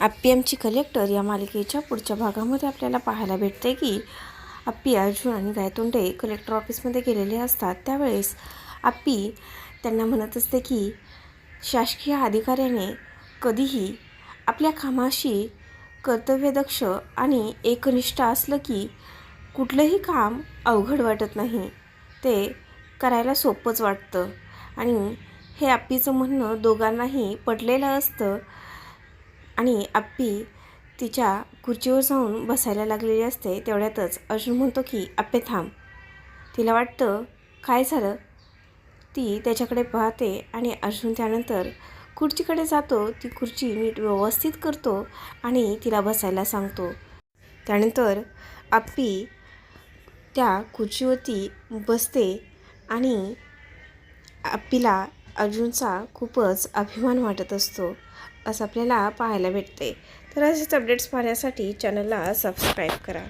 आप्पी आमची कलेक्टर या मालिकेच्या पुढच्या भागामध्ये आपल्याला पाहायला भेटते की आप्पी अर्जुन आणि गायतोंडे कलेक्टर ऑफिसमध्ये गेलेले असतात. त्यावेळेस आप्पी त्यांना म्हणत असते की शासकीय अधिकाऱ्याने कधीही आपल्या कामाशी कर्तव्यदक्ष आणि एकनिष्ठ असलं की कुठलंही काम अवघड वाटत नाही. ते करायला सोपंच वाटतं. आणि हे आप्पीचं म्हणणं दोघांनाही पडलेलं असतं. आणि आप्पी तिच्या खुर्चीवर जाऊन बसायला लागलेली असते तेवढ्यातच अर्जुन म्हणतो की आप्पे थांब. तिला वाटतं काय झालं? ती त्याच्याकडे पाहते आणि अर्जुन त्यानंतर खुर्चीकडे जातो. ती खुर्ची नीट व्यवस्थित करतो आणि तिला बसायला सांगतो. त्यानंतर आप्पी त्या खुर्चीवरती बसते आणि आप्पीला अर्जुनचा खूपच अभिमान वाटत असतो असं आपल्याला पाहायला भेटते. तर असेच अपडेट्स पाहण्यासाठी चॅनलला सबस्क्राईब करा.